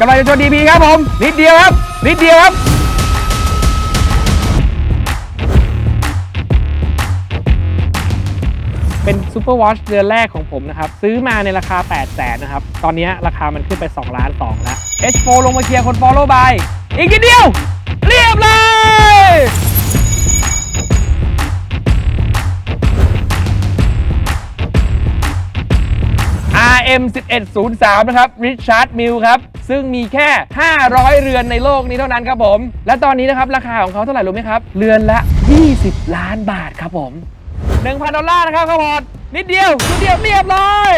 กำลังจะชนดีพีครับผม นิดเดียวครับ นิดเดียวครับเป็นซูเปอร์วอชเดือนแรกของผมนะครับ ซื้อมาในราคา 8 0 0แสนนะครับ ตอนนี้ราคามันขึ้นไป 2 ล้าน2แล้ว H4 ลงมาเคลียร์คน follow by อีกนิดเดียว M1103 นะครับริชาร์ดมิลครับซึ่งมีแค่ 500 เรือนในโลกนี้เท่านั้นครับผม และตอนนี้นะครับราคาของเขาเท่าไหร่รู้ไหมครับ เรือนละ 20 ล้านบาทครับผม 1,000 ดอลลาร์นะครับครับผมนิดเดียวนิดเดียวเรียบร้อย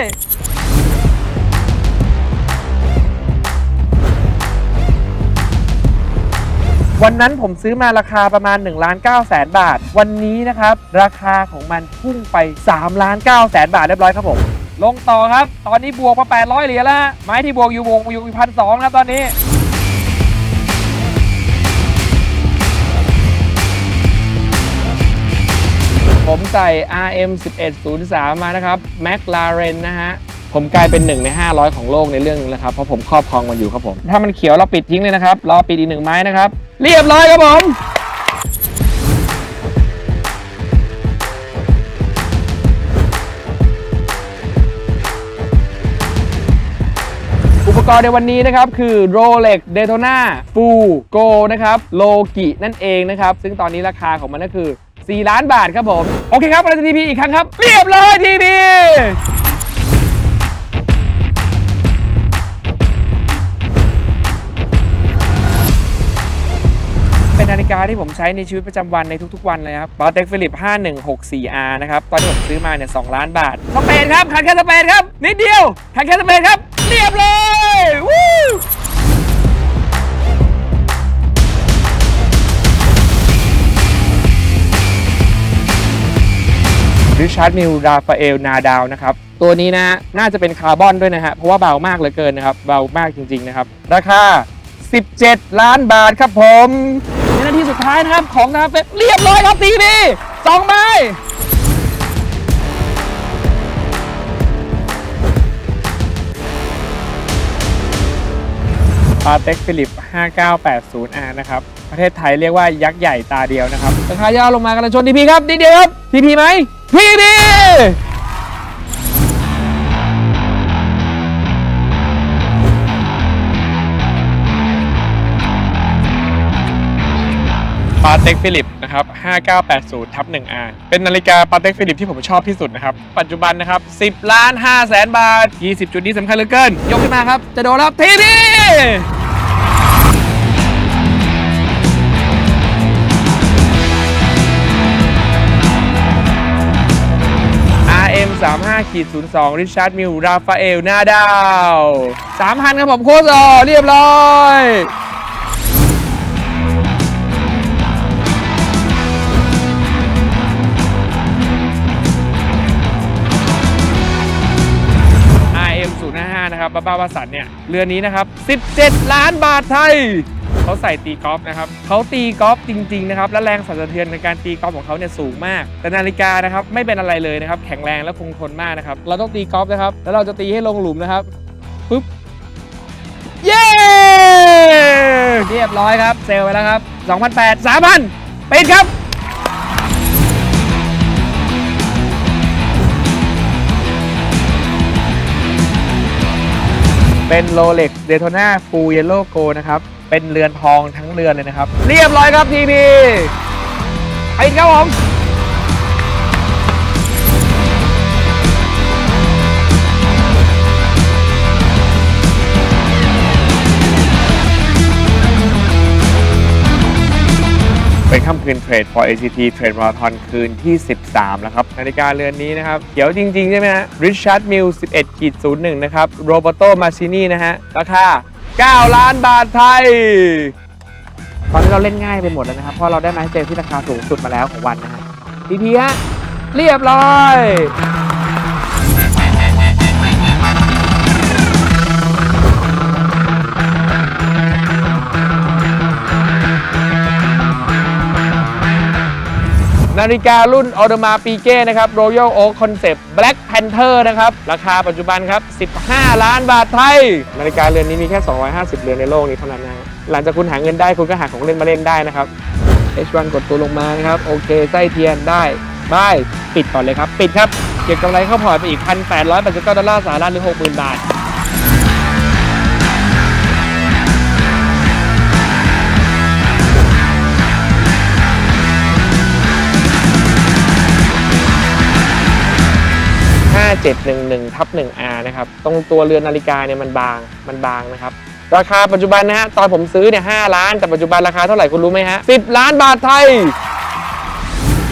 วันนั้นผมซื้อมาราคาประมาณ1,900,000สนบาท วันนี้นะครับ ราคาของมันพุ่งไป3ล้าน9แนบาทเรียบร้อยครับผม ลงต่อครับ ตอนนี้บวกมา 800 เหรียญแล้วฮะไม้ที่บวกอยู่บวกอยู่พันสองครับตอนนี้ ผมใส่ RM 1103 มานะครับ McLaren นะฮะ ผมกลายเป็นหนึ่งใน 500 ของโลกในเรื่องนึงแล้วครับ เพราะผมครอบครองมันอยู่ครับผม ถ้ามันเขียวเราปิดทิ้งเลยนะครับ รอปิดอีกหนึ่งไม้นะครับ เรียบร้อยครับผม กรณ์ในวันนี้นะครับ คือ Rolex Daytona Full Go นะครับโลกินั่นเองนะครับ ซึ่งตอนนี้ราคาของมันก็คือ 4 ล้านบาทครับผม โอเคครับเราจะทีพีอีกครั้งครับ เรียบร้อยทีพีเป็นนาฬิกาที่ผมใช้ในชีวิตประจำวันในทุกๆวันเลยครับ Patek Philippe 5164R นะครับ ตอนที่ผมซื้อมาเนี่ย 2 ล้านบาท สเปนครับ คันแค่สเปนครับ นิดเดียว คันแค่สเปนครับ เรียบเลยวู้ริชาร์ดมิลราฟาเอลนาดาวนะครับ ตัวนี้นะน่าจะเป็นคาร์บอนด้วยนะฮะ เพราะว่าเบามากเหลือเกินนะครับ เบามากจริง ๆ นะครับ ราคา 17 ล้านบาทครับผมในนาทีสุดท้ายนะครับ ของนาเฟสเรียบร้อยครับทีวีสองใบ ปาเต็กฟิลิป 5980R นะครับ ประเทศไทยเรียกว่ายักษ์ใหญ่ตาเดียวนะครับราคาย่อลงมากระชนทีพีครับนิดเดียวครับทีพีไหมทีพีปาเต็กฟิลิปนะครับ 5980ทับ 1R เป็นนาฬิกาปาเต็กฟิลิปที่ผมชอบที่สุดนะครับ ปัจจุบันนะครับ 10 ล้าน5แสนบาท 20 จุดนี้สำคัญเหลือเกิน ยกขึ้นมาครับ จะโดนครับทีพี 35ขีด02 ริชาร์ดมิล ราฟาเอลนาดาว 3,000 ครับผมโคตรเรียบร้อยนะครับบ้าบ้าบาสันเนี่ย เรือนนี้นะครับ 17 ล้านบาทไทย เขาใส่ตีกอล์ฟนะครับเขาตีกอล์ฟจริงๆนะครับและแรงสั่นสะเทือนในการตีกอล์ฟของเขาเนี่ยสูงมาก แต่นาฬิกานะครับไม่เป็นอะไรเลยนะครับแข็งแรงและคงทนมากนะครับเราต้องตีกอล์ฟนะครับแล้วเราจะตีให้ลงหลุมนะครับปุ๊บเย้เรียบร้อยครับเซลไปแล้วครับ2,008 3,000ปิดครับเป็น Rolex Daytona Full Yellow Gold นะครับ เป็นเรือนทองทั้งเรือนเลยนะครับ เรียบร้อยครับทีพีไปครับผมเป็นค่ำคืนเทรด for ACT Trade Marathon คืนที่ 13 แล้วครับ นาฬิกาเรือนนี้นะครับ เขียวจริง ๆ ใช่ไหมฮะ Richard Mille 11ขีด01 นะครับ Roberto Massini นะฮะ ราคา 9 ล้านบาทไทย ตอนนี้เราเล่นง่ายไปหมดแล้วนะครับ เพราะเราได้ไม้เจอที่ราคาสูงสุดมาแล้วของวันนะฮะพีพีฮะเรียบร้อย นาฬิการุ่นออเดมาปีเก้นะครับ Royal Oak Concept Black Panther นะครับ ราคาปัจจุบันครับ 15 ล้านบาทไทย นาฬิกาเรือนนี้มีแค่ 250 เรือนในโลกนี้เท่านั้นนะฮะหลังจากคุณหาเงินได้คุณก็หาของเล่นมาเล่นได้นะครับ H1 กดตัวลงมานะครับ โอเค ไส้เทียนได้บาย ปิดก่อนเลยครับ ปิดครับ เก็บกำไรเข้าพอร์ตไปอีก 1,889ดอลลาร์สหรัฐหรือ 60,000 บาท 5711ทับ 1R นะครับ ตรงตัวเรือนนาฬิกาเนี่ยมันบาง มันบางนะครับ ราคาปัจจุบันนะฮะ ตอนผมซื้อเนี่ย5ล้าน แต่ปัจจุบันราคาเท่าไหร่คุณรู้ไหมฮะ 10 ล้านบาทไทย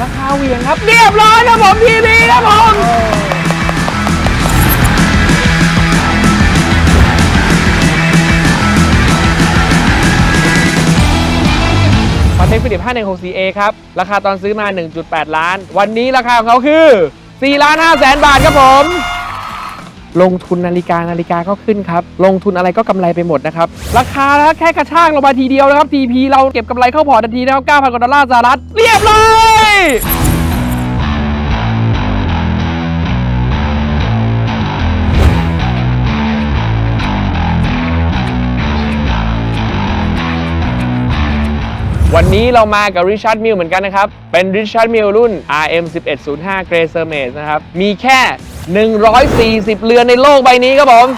ราคาเหวี่ยงครับเรียบร้อยครับผมทีวีครับผมพอเทคฟิลิป 5164A ครับ ราคาตอนซื้อมา 1.8 ล้าน วันนี้ราคาของเขาคือ 4ล้าน5แสนบาทครับผม ลงทุนนาฬิกานาฬิกาก็ขึ้นครับ ลงทุนอะไรก็กำไรไปหมดนะครับ ราคาแค่กระชากลงมาทีเดียวนะครับ TP เราเก็บกำไรเข้าพอร์ตทันทีนะครับ9,000กว่าดอลลาร์สหรัฐเรียบร้อย วันนี้เรามากับ Richard Mille เหมือนกันนะครับ เป็น Richard Mille รุ่น RM 1105 Grey Cermet นะครับ มีแค่ 140 เรือนในโลกใบนี้ครับผม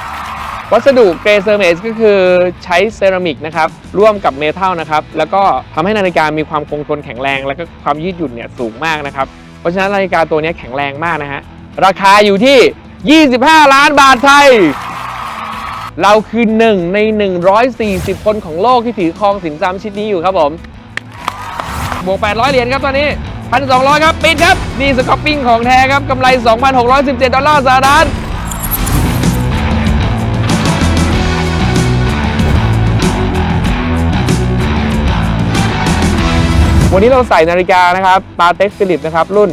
วัสดุ Grey Cermet ก็คือใช้เซรามิกนะครับ ร่วมกับเมทัลนะครับ แล้วก็ทำให้นาฬิกามีความคงทนแข็งแรง แล้วก็ความยืดหยุ่นเนี่ยสูงมากนะครับ เพราะฉะนั้นนาฬิกาตัวนี้แข็งแรงมากนะฮะ ราคาอยู่ที่ 25 ล้านบาทไทยเราคือหนึ่งใน 140 คนของโลกที่ถือครองสินทรัพย์ชิ้นนี้อยู่ครับผม บวก 800 เหรียญครับตอนนี้ 1,200 ครับ ปิดครับ นี่สกอปปิ้งของแท้ครับกำไร 2,617 ดอลลาร์สหรัฐวันนี้เราใส่นาฬิกานะครับปาเต็กฟิลิปนะครับ รุ่น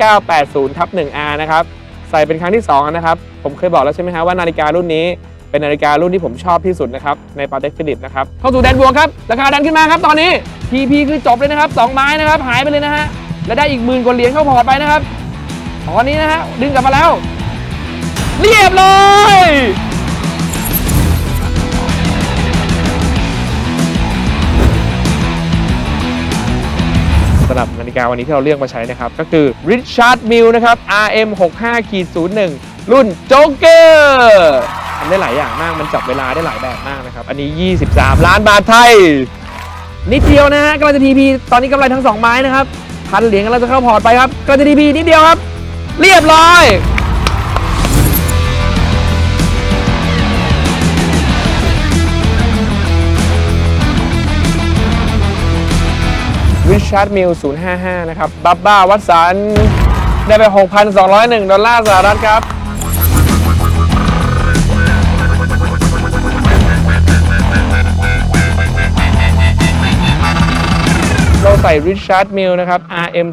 5980ทับ 1R นะครับ ใส่เป็นครั้งที่ 2 นะครับ ผมเคยบอกแล้วใช่ไหมฮะว่านาฬิการุ่นนี้ เป็นนาฬิการุ่นที่ผมชอบที่สุดนะครับในปาเต็กฟิลิปนะครับเข้าสู่แดนบวกครับราคาดันขึ้นมาครับตอนนี้ TP คือจบเลยนะครับ2ไม้นะครับหายไปเลยนะฮะและได้อีกหมื่นกว่าเหรียญเข้าพอร์ตไปนะครับตอนนี้นะฮะดึงกลับมาแล้ว เรียบร้อยสำหรับนาฬิกาวันนี้ที่เราเลือกมาใช้นะครับ ก็คือ Richard Mille นะครับ RM 65 01 รุ่นโจ๊กเกอร์ทำได้หลายอย่างมาก มันจับเวลาได้หลายแบบมากนะครับ อันนี้ 23 ล้านบาทไทย นิดเดียวนะฮะกำลังจะทีพีตอนนี้กำไรทั้ง 2 ไม้นะครับ พันเหรียญกำลังจะเข้าพอร์ตไปครับกำลังจะทีพีนิดเดียวครับ เรียบร้อยริชาร์ดมิล055 นะครับ บับบ้าวัตสัน ได้ไป 6,201 ดอลลาร์สหรัฐครับ เราใส่ Richard m i l l นะครับ RM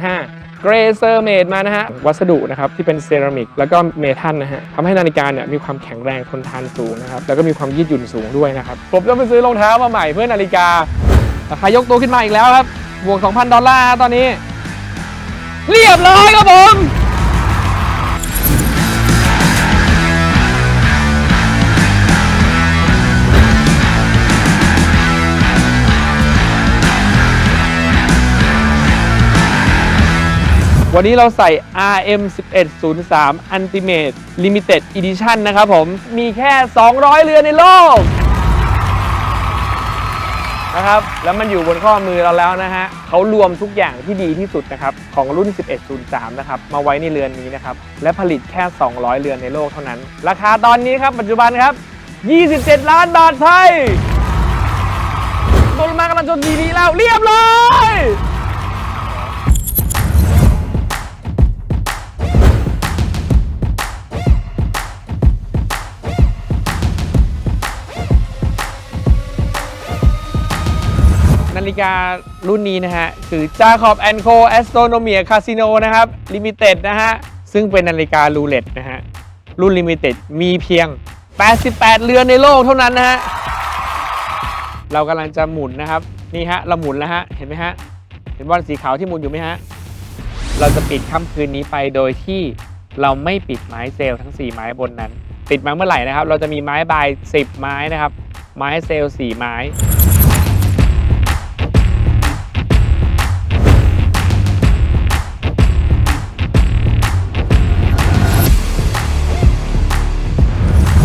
1105 Grey Cermet มานะฮะ วัสดุนะครับที่เป็นเซรามิกแล้วก็เมทัลนะฮะทำให้นาฬิกาเนี่ยมีความแข็งแรงทนทานสูงนะครับ แล้วก็มีความยืดหยุ่นสูงด้วยนะครับ ผมต้องไปซื้อรองเท้ามาใหม่เพื่อนาฬิการาคายกตัวขึ้นมาอีกแล้วครับบวก 2,000 ดอลลาร์ตอนนี้ เรียบร้อยครับผม วันนี้เราใส่ RM 1103 Ultimate Limited Edition นะครับผม มีแค่ 200 เรือนในโลก นะครับ แล้วมันอยู่บนข้อมือเราแล้วนะฮะเขารวมทุกอย่างที่ดีที่สุดนะครับ ของรุ่น 1103 นะครับ มาไว้ในเรือนนี้นะครับ และผลิตแค่ 200 เรือนในโลกเท่านั้น ราคาตอนนี้ครับ ปัจจุบันครับ 27 ล้านบาทไทยตัวลงมากำลังจนดีๆแล้วเรียบร้อย นาฬิการุ่นนี้นะฮะ คือ Jacob Co Astronomia Casino นะครับ Limited นะฮะ ซึ่งเป็นนาฬิการูเล็ตนะฮะ รุ่น Limited มีเพียง 88 เรือนในโลกเท่านั้นนะฮะ เรากำลังจะหมุนนะครับ นี่ฮะ เราหมุนแล้วฮะ เห็นไหมฮะ เห็นบอลสีขาวที่หมุนอยู่ไหมฮะ เราจะปิดค่ำคืนนี้ไปโดยที่เราไม่ปิดไม้เซลล์ทั้ง 4 ไม้บนนั้น ปิดมาเมื่อไหร่นะครับ เราจะมีไม้บาย 10 ไม้นะครับ ไม้เซลล์4ไม้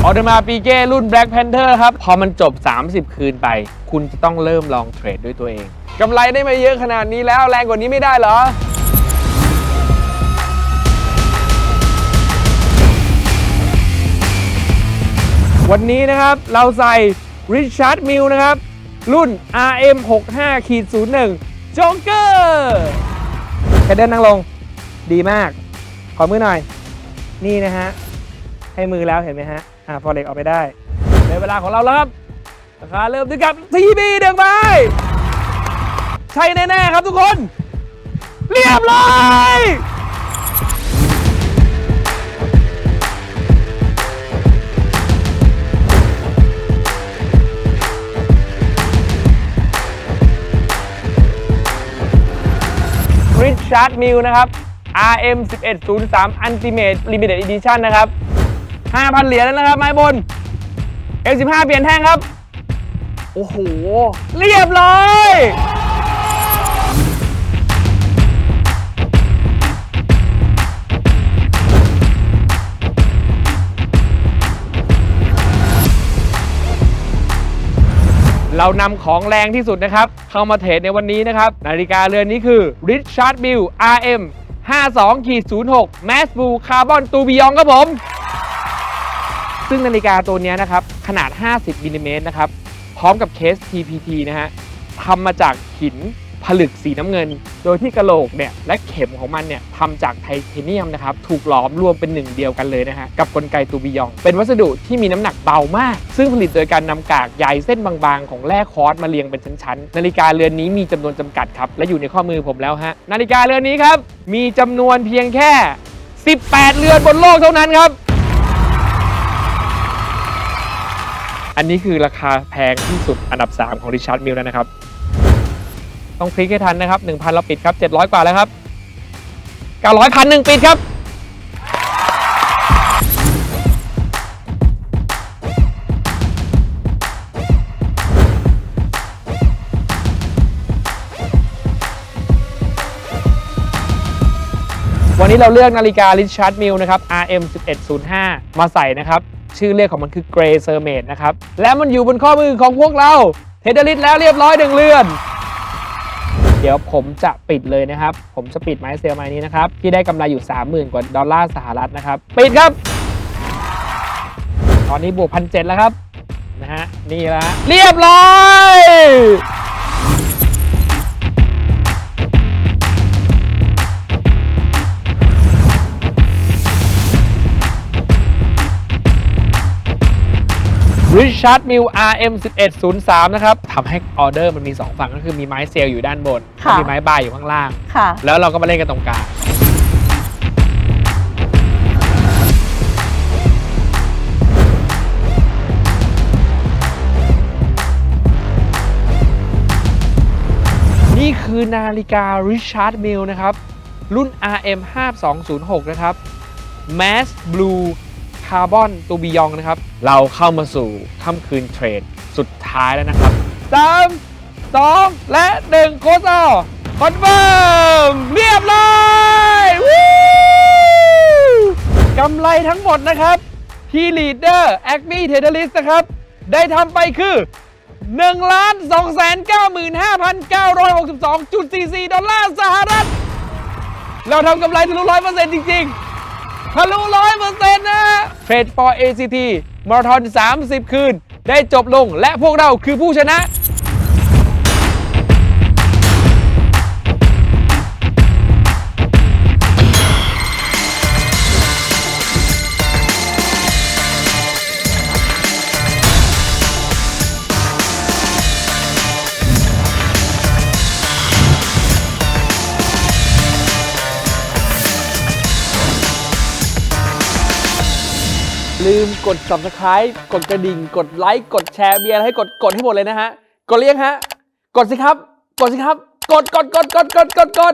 ออเดอร์มาปีเก้รุ่น Black Panther ครับ พอมันจบ 30 คืนไป คุณจะต้องเริ่มลองเทรดด้วยตัวเองกำไรได้มาเยอะขนาดนี้แล้วแรงกว่านี้ไม่ได้เหรอวันนี้นะครับเราใส่ Richard m i l นะครับ รุ่น RM 65ขีด01โจ๊กเกอร์แคเดนนั่งลงดีมาก ขอมือหน่อย นี่นะฮะ ให้มือแล้วเห็นไหมฮะ อ่าพอเหล็กออกไปได้ในเวลาของเราแล้วครับราคาเริ่มด้วยกับ TB เดืองใบใช่แน่ๆครับทุกคน เรียบร้อยริชาร์ดมิลนะครับ RM 1103 Ultimate Limited Edition นะครับ 5,000 เหรียญแล้วนะครับไม้บน F15 เปลี่ยนแท่งครับ โอ้โห เรียบร้อยเรานำของแรงที่สุดนะครับ เข้ามาเทรดในวันนี้นะครับ นาฬิกาเรือนนี้คือ Richard Mille RM 52-06 Mass Blue Carbon t o b i o n ครับผม ซึ่งนาฬิกาตัวนี้นะครับขนาด 50มิลลิเมตรนะครับพร้อมกับเคส TPT นะฮะทำมาจากหินผลึกสีน้ำเงิน โดยที่กระโหลกเนี่ยและเข็มของมันเนี่ยทำจากไทเทเนียมนะครับถูกหลอมรวมเป็นหนึ่งเดียวกันเลยนะฮะกับกลไกตูบิยอง เป็นวัสดุที่มีน้ำหนักเบามาก ซึ่งผลิตโดยการนำกากใยเส้นบางๆ ของแร่คอร์สมาเรียงเป็นชั้นๆ นาฬิกาเรือนนี้มีจำนวนจำกัดครับ และอยู่ในข้อมือผมแล้วฮะนาฬิกาเรือนนี้ครับมีจำนวนเพียงแค่ 18 เรือนบนโลกเท่านั้นครับ อันนี้คือราคาแพงที่สุดอันดับ 3 ของริชาร์ดมิลแล้วนะครับ ต้องคลิกให้ทันนะครับ 1,000 เราปิดครับ 700 กว่าแล้วครับ 900พันหนึ่งปิดครับวันนี้เราเลือกนาฬิกา Richard Mille นะครับ RM 1105 มาใส่นะครับ ชื่อเรียกของมันคือ Grey c e r m a t e นะครับ และมันอยู่บนข้อมือของพวกเรา เทเดลิสแล้วเรียบร้อยหนึ่งเรือน เดี๋ยวผมจะปิดเลยนะครับ ผมจะปิดไม้เซลล์ไม้นี้นะครับ ที่ได้กำไรอยู่ 30,000 กว่าดอลลาร์สหรัฐนะครับ ปิดครับ ตอนนี้บวกพันเแล้วครับ นะฮะ นี่ละเรียบร้อย Richard Mille RM 1103นะครับทำให้ออเดอร์มันมี 2 ฝั่งก็คือมีไม้เซลล์อยู่ด้านบนค่ะและมีไม้บายอยู่ข้างล่าง ค่ะ แล้วเราก็มาเล่นกันตรงกลาง นี่คือนาฬิกา Richard Mille นะครับ รุ่น RM 5206 นะครับ Mass Blue Carbon t o b i o n นะครับ เราเข้ามาสู่ค่ำคืนเทรดสุดท้ายแล้วนะครับ 3 2 และ 1 โคซอคอนเฟิร์มเรียบร้อยวู้กำไรทั้งหมดนะครับ ที่ Leader Acme t e d e r l i s t นะครับ ได้ทำไปคือ1 2 9 5 9 6 2 4 4 ดอลลาร์สหรัฐ เราทำกำไรทะลุร้อยเปอร์เซ็นต์จริง ๆ ทะลุร้อยเปอร์เซ็นต์นะเทรด for ACT มาราธอน 30 คืน ได้จบลงและพวกเราคือผู้ชนะ ลืมกด subscribe กดกระดิ่ง กดไลค์ กดแชร์เบียร์ให้กดกดให้หมดเลยนะฮะ กดเรียงฮะ กดสิครับ กดสิครับ กดกดกดกดกดกดกด